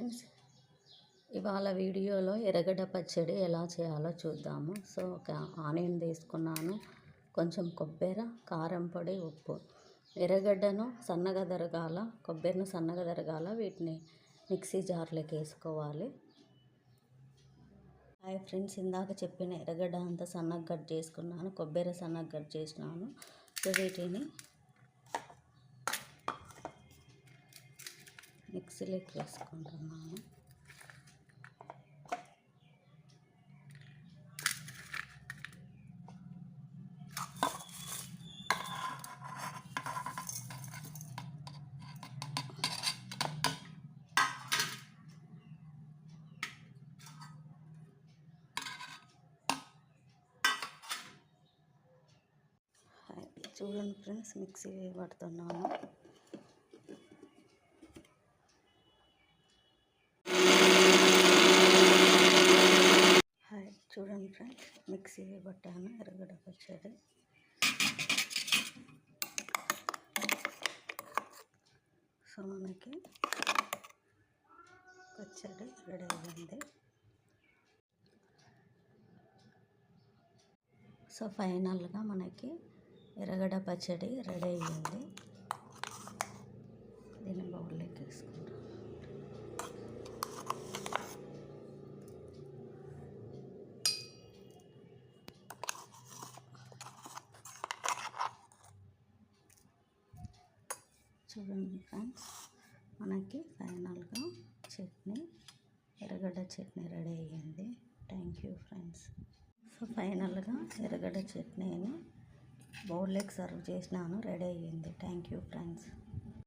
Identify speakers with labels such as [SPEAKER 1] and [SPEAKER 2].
[SPEAKER 1] Friends ఇవాళ వీడియోలో ఎర్రగడ్డ పచ్చడి ఎలా చేయాలో చూద్దాము. సో ఒక ఆనియన్ తీసుకున్నాను కొంచెం కొబ్బరి కారం పొడి ఉప్పు. ఎర్రగడ్డను సన్నగా తరగాల కొబ్బరిని సన్నగా తరగాల వీటిని మిక్సీ జార్లోకి వేసుకోవాలి. హాయ్ ఫ్రెండ్స్ ఇందాక చెప్పిన ఎర్రగడ్డ అంతా సన్నగా కట్ చేసుకున్నాను కొబ్బరి సన్నగా కట్ చేసినాను. సో వీటిని మిక్సీలోకి వేసుకుంటున్నాను. చూడండి ఫ్రెండ్స్ మిక్సీ పడుతున్నాను హాయ్ చూడండి ఫ్రెండ్స్ మిక్సీ పట్టాను ఎరగడ పచ్చడి. సో మనకి పచ్చడి రెడీ అయింది. సో ఫైనల్గా మనకి ఎర్రగడ్డ పచ్చడి రెడీ అయ్యింది దీని బౌల్లోకి చూడండి ఫ్రెండ్స్ మనకి ఫైనల్గా చట్నీ ఎర్రగడ్డ చట్నీ రెడీ అయ్యింది. థ్యాంక్ యూ ఫ్రెండ్స్ సో ఫైనల్గా ఎర్రగడ్డ చట్నీని బౌల్లోకి సర్వ్ చేసినాను రెడీ అయ్యింది. Thank you friends